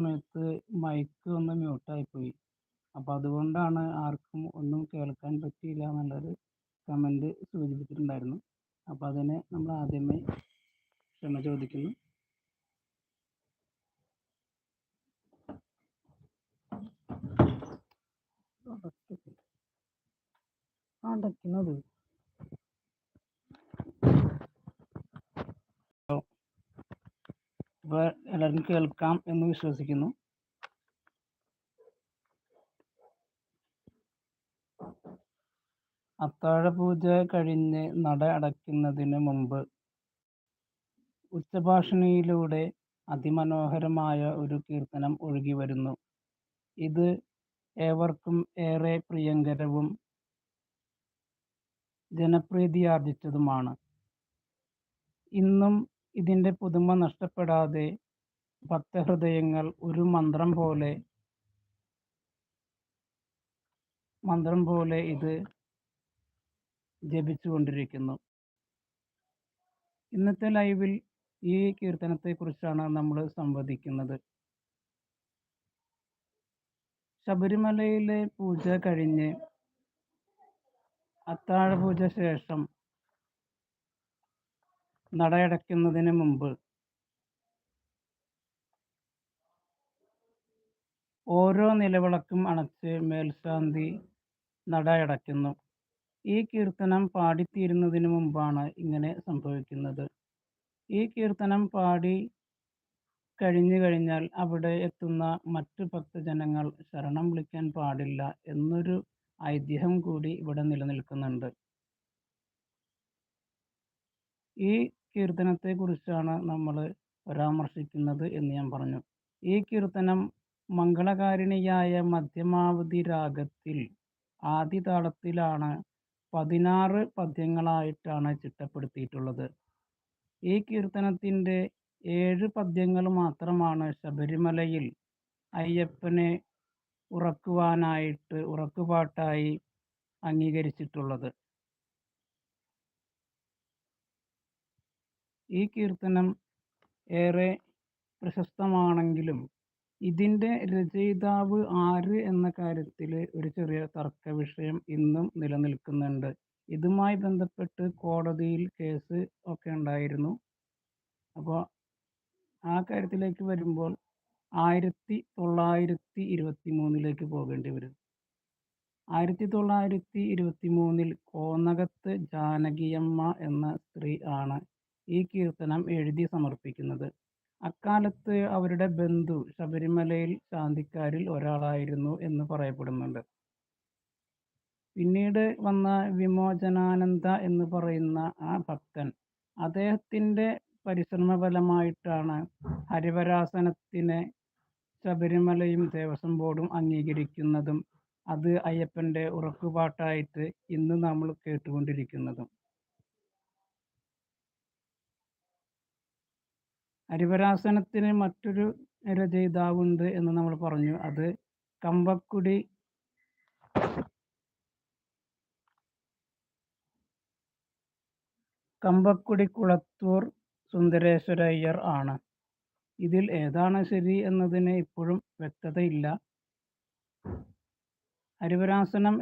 സമയത്ത് മൈക്ക് ഒന്ന് മ്യൂട്ടായി പോയി അപ്പോൾ അതുകൊണ്ടാണ് ആർക്കും ഒന്നും കേൾക്കാൻ പറ്റിയില്ല എന്നുള്ളൊരു കമന്റ് സൂചിപ്പിച്ചിട്ടുണ്ടായിരുന്നു അപ്പോൾ അതിന് നമ്മൾ ആദ്യമേ ക്ഷമ ചോദിക്കുന്നു അടയ്ക്കുന്നത് എല്ലാവർക്കും കേൾക്കാം എന്ന് വിശ്വസിക്കുന്നു. അത്താഴ പൂജ കഴിഞ്ഞ് നട അടയ്ക്കുന്നതിന് മുമ്പ് ഉച്ചഭാഷണിയിലൂടെ അതിമനോഹരമായ ഒരു കീർത്തനം ഒഴുകി വരുന്നു. ഇത് ഏവർക്കും ഏറെ പ്രിയങ്കരവും ജനപ്രീതിയാർജിച്ചതുമാണ് ഇന്നും ഇതിന്റെ പുതുമ നഷ്ടപ്പെടാതെ ഭക്തഹൃദയങ്ങൾ ഒരു മന്ത്രം പോലെ മന്ത്രം പോലെ ഇത് ജപിച്ചുകൊണ്ടിരിക്കുന്നു. ഇന്നത്തെ ലൈവിൽ ഈ കീർത്തനത്തെക്കുറിച്ചാണ് നമ്മൾ സംവദിക്കുന്നത്. ശബരിമലയിലെ പൂജ കഴിഞ്ഞ് അത്താഴപൂജ ശേഷം നടയടയ്ക്കുന്നതിന് മുമ്പ് ഓരോ നിലവിളക്കും അണച്ച് മേൽശാന്തി നടയടയ്ക്കുന്നു. ഈ കീർത്തനം പാടിത്തീരുന്നതിന് മുമ്പാണ് ഇങ്ങനെ സംഭവിക്കുന്നത്. ഈ കീർത്തനം പാടി കഴിഞ്ഞു കഴിഞ്ഞാൽ അവിടെ എത്തുന്ന മറ്റു ഭക്തജനങ്ങൾ ശരണം വിളിക്കാൻ പാടില്ല എന്നൊരു ഐതിഹ്യം കൂടി ഇവിടെ നിലനിൽക്കുന്നുണ്ട്. ഈ കീർത്തനത്തെക്കുറിച്ചാണ് നമ്മൾ പരാമർശിക്കുന്നത് എന്ന് ഞാൻ പറഞ്ഞു. ഈ കീർത്തനം മംഗളകാരിണിയായ മധ്യമാവധി രാഗത്തിൽ ആദ്യ താളത്തിലാണ് പതിനാറ് പദ്യങ്ങളായിട്ടാണ് ചിട്ടപ്പെടുത്തിയിട്ടുള്ളത്. ഈ കീർത്തനത്തിന്റെ ഏഴ് പദ്യങ്ങൾ മാത്രമാണ് ശബരിമലയിൽ അയ്യപ്പനെ ഉറക്കുവാനായിട്ട് ഉറക്കുപാട്ടായി അംഗീകരിച്ചിട്ടുള്ളത്. ഈ കീർത്തനം ഏറെ പ്രശസ്തമാണെങ്കിലും ഇതിന്റെ രചയിതാവ് ആര് എന്ന കാര്യത്തിൽ ഒരു ചെറിയ തർക്ക വിഷയം ഇന്നും നിലനിൽക്കുന്നുണ്ട്. ഇതുമായി ബന്ധപ്പെട്ട് കോടതിയിൽ കേസ് ഒക്കെ ഉണ്ടായിരുന്നു. അപ്പോൾ ആ കാര്യത്തിലേക്ക് വരുമ്പോൾ ആയിരത്തി തൊള്ളായിരത്തി ഇരുപത്തി മൂന്നിലേക്ക് പോകേണ്ടി വരും. ആയിരത്തി തൊള്ളായിരത്തി ഇരുപത്തി മൂന്നിൽ കോന്നകത്ത് ജാനകിയമ്മ എന്ന സ്ത്രീ ആണ് ഈ കീർത്തനം എഴുതി സമർപ്പിക്കുന്നത്. അക്കാലത്ത് അവരുടെ ബന്ധു ശബരിമലയിൽ ശാന്തിക്കാരിൽ ഒരാളായിരുന്നു എന്ന് പറയപ്പെടുന്നുണ്ട്. പിന്നീട് വന്ന വിമോചനാനന്ദ എന്ന് പറയുന്ന ആ ഭക്തൻ അദ്ദേഹത്തിന്റെ പരിശ്രമഫലമായിട്ടാണ് ഹരിവരാസനത്തിനെ ശബരിമലയും ദേവസ്വം ബോർഡും അംഗീകരിക്കുന്നതും അത് അയ്യപ്പന്റെ ഉറക്കുപാട്ടായിട്ട് ഇന്ന് നമ്മൾ കേട്ടുകൊണ്ടിരിക്കുന്നതും. ഹരിവരാസനത്തിന് മറ്റൊരു രചയിതാവുണ്ട് എന്ന് നമ്മൾ പറഞ്ഞു. അത് കമ്പക്കുടി കമ്പക്കുടി കുളത്തൂർ സുന്ദരേശ്വരയ്യർ ആണ്. ഇതിൽ ഏതാണ് ശരി എന്നതിന് ഇപ്പോഴും വ്യക്തതയില്ല. ഹരിവരാസനം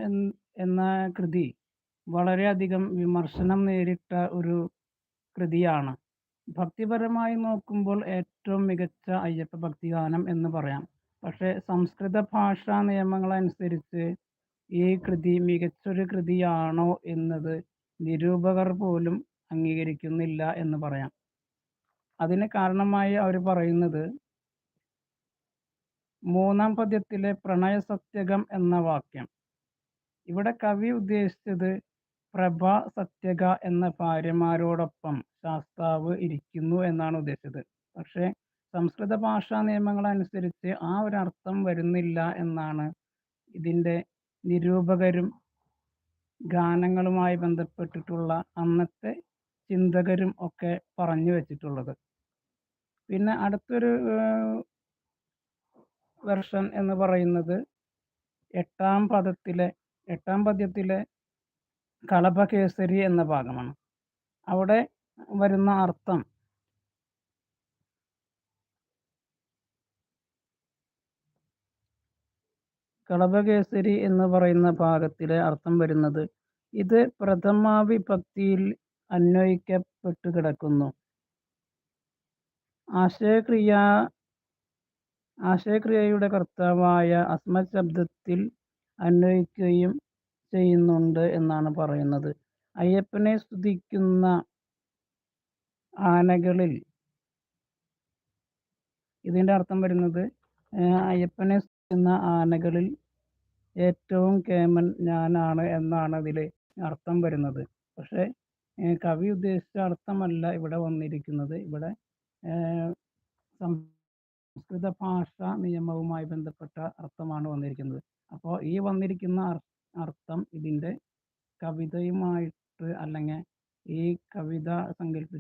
എന്ന കൃതി വളരെയധികം വിമർശനം നേരിട്ട ഒരു കൃതിയാണ്. ഭക്തിപരമായി നോക്കുമ്പോൾ ഏറ്റവും മികച്ച അയ്യപ്പ ഭക്തിഗാനം എന്ന് പറയാം. പക്ഷേ സംസ്കൃത ഭാഷാ നിയമങ്ങളനുസരിച്ച് ഈ കൃതി മികച്ചൊരു കൃതിയാണോ എന്നത് നിരൂപകർ പോലും അംഗീകരിക്കുന്നില്ല എന്ന് പറയാം. അതിന് കാരണമായി അവർ പറയുന്നത് മൂന്നാം പദ്യത്തിലെ പ്രണയസത്യകം എന്ന വാക്യം. ഇവിടെ കവി ഉദ്ദേശിച്ചത് പ്രഭ സത്യക എന്ന ഭാര്യമാരോടൊപ്പം ശാസ്താവ് ഇരിക്കുന്നു എന്നാണ് ഉദ്ദേശിച്ചത്. പക്ഷേ സംസ്കൃത ഭാഷാ നിയമങ്ങൾ അനുസരിച്ച് ആ ഒരു അർത്ഥം വരുന്നില്ല എന്നാണ് ഇതിന്റെ നിരൂപകരും ഗാനങ്ങളുമായി ബന്ധപ്പെട്ടിട്ടുള്ള അന്നത്തെ ചിന്തകരും ഒക്കെ പറഞ്ഞു വച്ചിട്ടുള്ളത്. പിന്നെ അടുത്തൊരു വെർഷൻ എന്ന് പറയുന്നത് എട്ടാം പദത്തിലെ എട്ടാം പദ്യത്തിലെ കളഭകേസരി എന്ന ഭാഗമാണ്. അവിടെ വരുന്ന അർത്ഥം കളഭകേസരി എന്ന് പറയുന്ന ഭാഗത്തിലെ അർത്ഥം വരുന്നത് ഇത് പ്രഥമാവിഭക്തിയിൽ അന്വയിക്കപ്പെട്ടു കിടക്കുന്നു ആശയക്രിയ ആശയക്രിയയുടെ കർത്താവായ അസ്മത് ശബ്ദത്തിൽ അന്വയിക്കുകയും ചെയ്യുന്നുണ്ട് എന്നാണ് പറയുന്നത്. അയ്യപ്പനെ സ്തുതിക്കുന്ന ആനകളിൽ ഇതിന്റെ അർത്ഥം വരുന്നത് അയ്യപ്പനെ സ്തുതിക്കുന്ന ആനകളിൽ ഏറ്റവും കേമൻ ഞാനാണ് എന്നാണ് അതിലെ അർത്ഥം വരുന്നത്. പക്ഷേ കവി ഉദ്ദേശിച്ച അർത്ഥമല്ല ഇവിടെ വന്നിരിക്കുന്നത്. ഇവിടെ സംസ്കൃത ഭാഷ നിയമവുമായി ബന്ധപ്പെട്ട അർത്ഥമാണ് വന്നിരിക്കുന്നത്. അപ്പോൾ ഈ വന്നിരിക്കുന്ന അർത്ഥം ഇതിന്റെ കവിതയുമായിട്ട് അല്ലെങ്കിൽ ഈ കവിത സങ്കല്പിച്ച